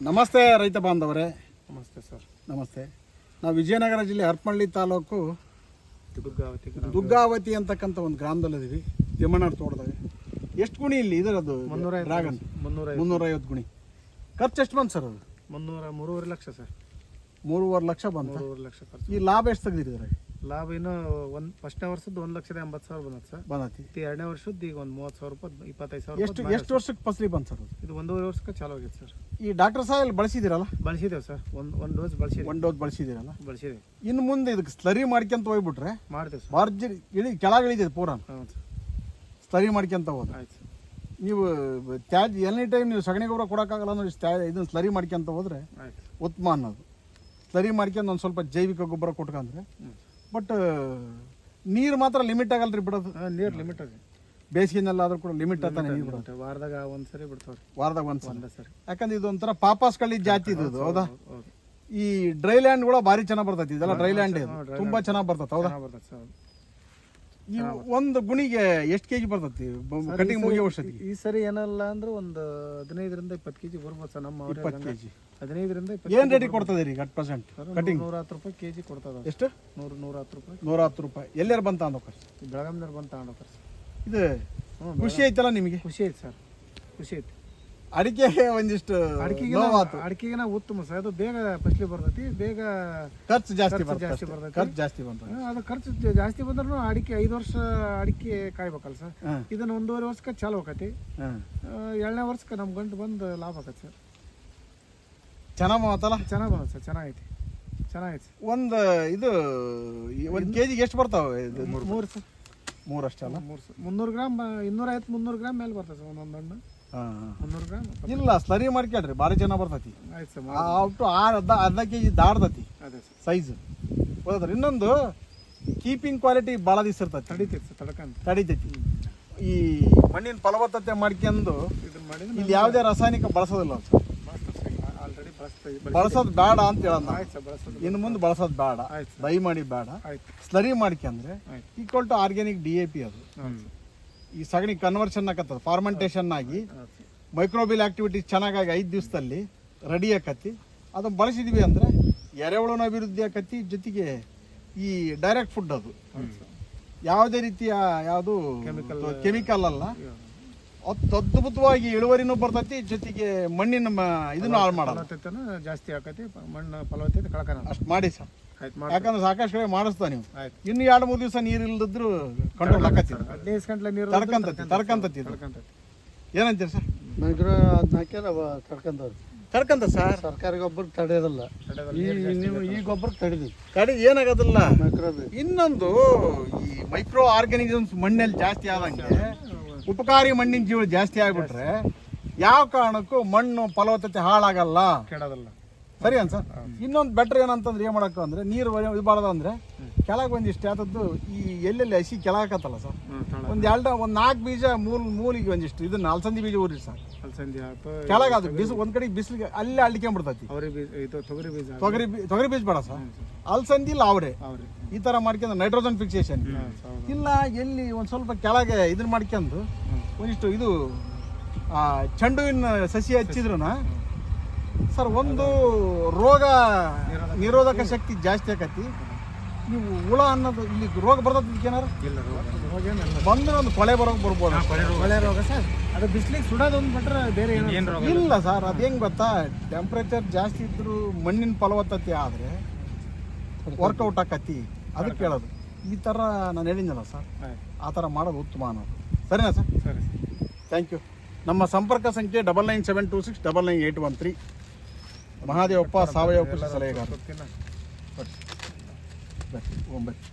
ನಮಸ್ತೆ ರೈತ ಬಾಂಧವರೇ. ನಮಸ್ತೆ ಸರ್. ನಮಸ್ತೆ. ನಾವು ವಿಜಯನಗರ ಜಿಲ್ಲೆ ಹರಪನಹಳ್ಳಿ ತಾಲೂಕು ದುರ್ಗಾವತಿ ದುಗ್ಗಾವತಿ ಅಂತಕ್ಕಂಥ ಒಂದು ಗ್ರಾಮದಲ್ಲಿದ್ದೀವಿ ತಿಮ್ಮಣ್ಣವ್ರ ತೋಟದಾಗ. ಎಷ್ಟು ಗುಣಿ ಇಲ್ಲಿ ಇದರದ್ದು ಮುನ್ನೂರ ಮುನ್ನೂರ ಮುನ್ನೂರೈವತ್ತು ಗುಣಿ. ಖರ್ಚು ಎಷ್ಟು ಬಂತು ಸರ್ ಅದು? ಮುನ್ನೂರ ಮೂರುವರೆ ಲಕ್ಷ ಸರ್. ಮೂರುವರೆ ಲಕ್ಷ ಬಂತು? ಮೂರುವರೆ ಲಕ್ಷ ಖರ್ಚು ಈ ಲಾಭ ಎಷ್ಟು ತೆಗ್ದಿದ್ದಾರೆ? ಲಾಭ ಇನ್ನು ಒಂದು ಫಸ್ಟ್ನೇ ವರ್ಷದ್ದು ಒಂದು ಲಕ್ಷದ ಎಂಬತ್ತು ಸಾವಿರ ಬಂದತ್ತೆ ಸರ್. ಬಂದತಿ. ಎರಡನೇ ವರ್ಷದ ಈಗ ಒಂದು ಮೂವತ್ತು ಸಾವಿರ ರೂಪಾಯಿ ಇಪ್ಪತ್ತೈದು ಸಾವಿರ ಎಷ್ಟು ಎಷ್ಟು ವರ್ಷಕ್ಕೆ ಫಸಲಿ ಬಂತು ಸರ್ ಇದು ಒಂದೂವರೆ ವರ್ಷಕ್ಕೆ ಚಾಲು ಆಗೈತೆ ಸರ್. ಈ ಡಾಕ್ಟರ್ ಸಾಹೇಲ್ ಬಳಸಿದಿರಲ್ಲ? ಬಳಸಿದ್ದೇವೆ ಸರ್. ಒಂದು ಒಂದು ಡೋಸ್ ಬಳಸಿ ಒಂದು ಡೋಸ್ ಬಳಸಿದಿರಲ್ಲ? ಬಳಸಿದೆ ಇನ್ನು ಮುಂದೆ ಇದಕ್ಕೆ ಸ್ಲರಿ ಮಾಡ್ಕೊಂತ ಹೋಗ್ಬಿಟ್ರೆ ಮಾಡ್ತೇವೆ ಸರ್. ಬಾರ್ಜರಿ ಇಳಿ ಕೆಳಗೆ ಇಳಿದಿದೆ ಪೂರ. ಹೌದು ಸರ್. ಸ್ಲರಿ ಮಾಡ್ಕೊಂತ ಹೋದ್ ಆಯ್ತು ಸರ್. ನೀವು ತ್ಯಾಜ್ಯ ಎನಿ ಟೈಮ್ ನೀವು ಸಗಣಿ ಗೊಬ್ಬರ ಕೊಡೋಕ್ಕಾಗಲ್ಲ ಅಂದ್ರೆ ತ್ಯಾ- ಇದನ್ನ ಸ್ಲರಿ ಮಾಡ್ಕೊಂತ ಹೋದ್ರೆ ಆಯ್ತು ಉತ್ತಮ ಅನ್ನೋದು. ಸ್ಲರಿ ಮಾಡ್ಕೊಂಡು ಒಂದು ಸ್ವಲ್ಪ ಜೈವಿಕ ಗೊಬ್ಬರ ಕೊಟ್ಕೊಂಡ್ರೆ ಬಟ್ ನೀರು ಮಾತ್ರ ಲಿಮಿಟ್ ಆಗಲ್ರಿ ಬಿಡೋದು. ನೀರು ಲಿಮಿಟ್ ಅದೇ ಬೇಸಿಗೆನಲ್ಲಾದ್ರೂ ಕೂಡ ಲಿಮಿಟ್ ಆಗ್ತಾನೆ ನೀರು ಬಿಡುತ್ತೆ ವಾರದಾಗ ಒಂದು ಸರಿ ಬಿಡ್ತಾವ್ರಿ. ವಾರದಾಗ ಒಂದೇ ಸರಿ. ಯಾಕಂದ್ರೆ ಇದು ಒಂಥರ ಪಾಪಾಸ್ ಕಳ್ಳಿ ಜಾತಿ ಇದು ಹೌದಾ ಹೌದು? ಈ ಡ್ರೈ ಕೂಡ ಭಾರಿ ಚೆನ್ನಾಗಿ ಬರ್ತೈತಿ ಇದೆಲ್ಲ ಡ್ರೈ ಲ್ಯಾಂಡ್ ಇದು. ತುಂಬಾ ಚೆನ್ನಾಗಿ ಬರ್ತೈತೆ ಹೌದಾ? ಚೆನ್ನಾಗಿ ಬರ್ತದೆ ಸರ್. ಈ ಒಂದು ಗುಣಿಗೆ ಎಷ್ಟು ಕೆಜಿ ಬರ್ತತಿ? ಕಟಿಂಗ್ ಮುಗಿಯೋ ವರ್ಷಕ್ಕೆ? ಈ ಸರಿ ಏನಲ್ಲ ಅಂದ್ರೆ ಒಂದು ಹದಿನೈದರಿಂದ ಇಪ್ಪತ್ತು ಕೆಜಿ ಬರ್ಬೋದು ಸರ್ ನಮ್ಮ ಇಪ್ಪತ್ತು. ಕೆಜಿ. ಹದಿನೈದರಿಂದ ಏನು ರೇಟಿಗೆ ಕೊಡ್ತದೆ ರೀ ಅಟ್ ಪ್ರೆಸೆಂಟ್ ಕಟಿಂಗ್ ನೂರ ಹತ್ತು ರೂಪಾಯಿ ಕೆಜಿ ಕೊಡ್ತದ. ಎಷ್ಟು? ನೂರು ನೂರ ಹತ್ತು ರೂಪಾಯಿ. ನೂರ ಹತ್ತು ರೂಪಾಯಿ. ಎಲ್ಲಾರು ಬಂತ ಅಂದೋಕ ಈ ಬಂತ ಅಂದೋಕರ್ ಇದು ಖುಷಿ ಐತಲ್ಲ ನಿಮಗೆ? ಖುಷಿ ಐತೆ ಸರ್. ಖುಷಿ ಐತೆ. ಅಡಿಕೆಗೆ ಒಂದಿಷ್ಟು ಅಡಿಕೆಗೆ ನೋವಾತು. ಅಡಿಕೆಗೆ ಉತ್ತಮ ಸರ್ ಅದು ಬೇಗ ಫಸಲಿ ಬರ್ತೈತಿ ಬೇಗ ಖರ್ಚು ಜಾಸ್ತಿ ಜಾಸ್ತಿ. ಬರ್ತೈತಿ. ಖರ್ಚು ಜಾಸ್ತಿ ಬಂತು ಅದು ಖರ್ಚು ಜಾಸ್ತಿ ಬಂದ್ರೂ ಅಡಿಕೆ ಐದು ವರ್ಷ ಅಡಿಕೆ ಕಾಯ್ಬೇಕಲ್ಲ ಸರ್. ಇದನ್ನ ಒಂದೂವರೆ ವರ್ಷಕ್ಕೆ ಚಾಲು ಆಕತಿ. ಎರಡನೇ ವರ್ಷಕ್ಕೆ ನಮ್ಮ ಗಂಟು ಬಂದು ಲಾಭ ಆಗತ್ತೆ ಸರ್. ಚೆನ್ನಾಗಿ ಬಂತಲ್ಲ ಚೆನ್ನಾಗಿ ಬಂದ ಸರ್ ಚೆನ್ನಾಗೈತಿ. ಚೆನ್ನಾಗೈತಿ. ಒಂದು ಇದು ಒಂದು ಕೆ ಜಿಗೆ ಎಷ್ಟು ಬರ್ತಾವೆ ಇದು? ಮೂರು ಸರ್. ಮೂರು ಅಷ್ಟಲ್ಲ ಮೂರು ಸರ್. ಮುನ್ನೂರು ಗ್ರಾಮ್ ಇನ್ನೂರ ಐವತ್ತು ಮುನ್ನೂರು ಗ್ರಾಮ್ ಮೇಲೆ ಬರ್ತದೆ ಸರ್ ಒಂದೊಂದು ಹಣ್ಣು. ಮುನ್ನೂರು ಗ್ರಾಮ್ ಇಲ್ಲ ಸ್ಲರಿ ಮಾಡ್ಕೇಳ್ರಿ ಭಾರಿ ಚೆನ್ನಾಗಿ ಬರ್ತೈತಿ. ಆಯ್ತು ಸರ್ ಅಪ್ ಟು ಆರು ಅರ್ಧ ಅರ್ಧ ಕೆ ಜಿ ದಾಡ್ದತಿ ಅದೇ ಸರ್. ಸೈಜ್ ಹೌದ್ರ ಇನ್ನೊಂದು ಕೀಪಿಂಗ್ ಕ್ವಾಲಿಟಿ ಭಾಳ ದಿವಸ ಇರ್ತೈತಿ. ತಡಿತೈತೆ ಸರ್ ತಡ್ಕಂತ. ತಡಿತೈತಿ. ಈ ಮಣ್ಣಿನ ಫಲವತ್ತತೆ ಮಾಡ್ಕೊಂಡು ಇದನ್ನ ಮಾಡಿದ್ರೆ ಇಲ್ಲಿ ಯಾವುದೇ ರಾಸಾಯನಿಕ ಬಳಸೋದಿಲ್ಲ ಸರ್ ಆಲ್ರೆಡಿ ಬಳಸ್ತಾ ಬಳಸೋದು ಬೇಡ ಅಂತ ಹೇಳೋದು ನಾವು. ಆಯ್ತು ಸರ್ ಬಳಸೋದು ಇನ್ನು ಮುಂದೆ ಬಳಸೋದು ಬೇಡ. ಆಯ್ತು ಮಾಡಿ ದಯಮಾಡಿ ಬೇಡ. ಆಯ್ತು. ಸ್ಲರಿ ಮಾಡ್ಕೊಂಡ್ರೆ ಆಯ್ತು. Equal to organic D A P ಅದು. ಹ್ಞೂ ಈ ಸಗಣಿ ಕನ್ವರ್ಷನ್ ಆಗತ್ತದ ಫಾರ್ಮೆಂಟೇಷನ್ ಆಗಿ ಮೈಕ್ರೋಬಿಲ್ ಆಕ್ಟಿವಿಟಿ ಚೆನ್ನಾಗಾಗಿ ಐದು ದಿವಸದಲ್ಲಿ ರೆಡಿ ಆಕತಿ ಅದನ್ನು ಬಳಸಿದ್ವಿ ಅಂದರೆ ಎರೆಹುಳನ ಅಭಿವೃದ್ಧಿ ಆಕತಿ ಜೊತೆಗೆ ಈ ಡೈರೆಕ್ಟ್ ಫುಡ್ ಅದು. ಯಾವುದೇ ರೀತಿಯ ಯಾವುದು ಕೆಮಿಕಲ್ ಅಲ್ಲ. ಅದ್ಭುತವಾಗಿ ಇಳುವರಿನೂ ಬರ್ತೈತಿ ಜೊತೆಗೆ ಮಣ್ಣಿನ ಇದನ್ನು ಹಾಳು ಮಾಡಲ್ಲ. ಫಲವತ್ತತೆನೂ ಜಾಸ್ತಿ ಆಕತಿ ಮಣ್ಣು ಫಲವತ್ತತೆ ಕಳ್ಕನ ಅಷ್ಟು ಮಾಡಿ ಸರ್. ಮಾಡಿ ಯಾಕಂದ್ರೆ ಸಾಕಷ್ಟು ಕಡೆ ಮಾಡಿಸ್ತಾ ನೀವು. ಇನ್ನು ಎರಡು ಮೂರು ದಿವಸ ನೀರು ಇಲ್ಲದಿದ್ರು ಕಂಟ್ರೋಲ್ ಹಾಕತ್ತಿ ಹದಿನೈದು ಗಂಟೆ ನೀರು ತಡ್ಕಂತತಿ ತಡ್ಕಂತತಿ ಇದು. ತಡ್ಕಂತೈತಿ ಏನಂತೀರಿ ಸರ್? ಅದನ್ನ ಹಾಕ್ಯಾರ ತಡ್ಕೊಂಡವ್ರು ತಡ್ಕಂತ ಸರ್? ಸರ್ಕಾರಿ ಗೊಬ್ಬರ ತಡೆಯೋದಿಲ್ಲ. ಈ ನೀವು ಈ ಗೊಬ್ಬರ ತಡಿದ್ವಿ ಕಡೆ ಏನಾಗೋದಿಲ್ಲ. ಇನ್ನೊಂದು ಈ ಮೈಕ್ರೋ ಆರ್ಗನಿಸಮ್ಸ್ ಮಣ್ಣಲ್ಲಿ ಜಾಸ್ತಿ ಆದಂಗೆ ಉಪಕಾರಿ ಮಣ್ಣಿನ ಜೀವ ಜಾಸ್ತಿ ಆಗ್ಬಿಟ್ರೆ ಯಾವ ಕಾರಣಕ್ಕೂ ಮಣ್ಣು ಫಲವತ್ತತೆ ಹಾಳಾಗಲ್ಲ. ಕೆಡೋದಲ್ಲ. ಸರಿ ಅನ್ಸ. ಇನ್ನೊಂದು ಬೆಟ್ರ್ ಏನಂತಂದ್ರೆ ಏನು ಮಾಡಕ್ಕ ಅಂದ್ರೆ ನೀರು ಇರಬಾರ್ದು ಅಂದ್ರೆ ಕೆಳಗೆ ಒಂದಿಷ್ಟು ಯಾತದ್ದು ಈ ಎಲ್ಲೆಲ್ಲಿ ಹಸಿ ಕೆಳಗಾಕತ್ತಲ್ಲ ಸರ್? ಒಂದು ಎರಡು ಒಂದು ನಾಲ್ಕು ಬೀಜ ಮೂಲ್ ಮೂಲಿಗೆ ಒಂದಿಷ್ಟು. ಇದನ್ನ ಅಲ್ಸಂದಿ ಬೀಜ ಊರಿ ಸರ್. ಕೆಳಗೆ ಅದು ಬಿಸಿಲು ಒಂದ್ ಕಡೆ ಬಿಸಿಲಿಗೆ ಅಲ್ಲೇ ಅಳ್ಕೊಂಬಿಡ್ತೈತಿ ತೊಗರಿ ಬೀಜ ತೊಗರಿ ತೊಗರಿ ಬೀಜ ಬೇಡ ಸರ್. ಅಲ್ಸಂದಿ ಇಲ್ಲ ಅವರೇ. ಅವ್ರಿ. ಈ ತರ ಮಾಡ್ಕೊಂಡು ನೈಟ್ರೋಜನ್ ಫಿಕ್ಸೇಷನ್ ಇಲ್ಲ ಎಲ್ಲಿ ಒಂದು ಸ್ವಲ್ಪ ಕೆಳಗೆ ಇದನ್ನ ಮಾಡ್ಕೊಂಡು ಒಂದಿಷ್ಟು ಇದು ಆ, ಚೆಂಡುವಿನ ಸಸಿ ಹಚ್ಚಿದ್ರು ಸರ್ ಒಂದು ರೋಗ ನಿರೋಧಕ ಶಕ್ತಿ ಜಾಸ್ತಿ ಆಕತಿ. ನೀವು ಹುಳ ಅನ್ನೋದು ಇಲ್ಲಿ ರೋಗ ಬರ್ತದ ಏನಾರು ಇಲ್ಲ ರೋಗ ಬಂದ್ರೆ ಒಂದು ಕೊಳೆ ಬರೋಕೆ ಬರ್ಬೋದು. ಕೊಳೆ ರೋಗ. ಸರ್. ಅದು ಬಿಸಿಲಿಗೆ ಸುಡೋದೊಂದು ಬಿಟ್ರೆ ಬೇರೆ ಏನು ಇಲ್ಲ ಸರ್ ಅದು ಹೆಂಗ್ ಗೊತ್ತಾ? ಟೆಂಪ್ರೇಚರ್ ಜಾಸ್ತಿ ಇದ್ರು ಮಣ್ಣಿನ ಫಲವತ್ತತೆ ಆದ್ರೆ ವರ್ಕೌಟ್ ಆಕತಿ. ಅದಕ್ಕೆ ಕೇಳೋದು. ಈ ಥರ ನಾನು ಹೇಳಿದ್ನಲ್ಲ ಸರ್. ಆ ಥರ ಮಾಡೋದು ಉತ್ತಮ ಅನ್ನೋದು. ಸರಿನಾ ಸರ್? ಸರಿ ಥ್ಯಾಂಕ್ ಯು ನಮ್ಮ ಸಂಪರ್ಕ ಸಂಖ್ಯೆ double nine seven two six double nine eight one three Mahadevappa ಸಾವಯವ ಕೃಷಿ ಸಲಹೆಗಾರ ಗೊತ್ತಿಲ್ಲ ಬರ್ರಿ ಒಂಬತ್ತು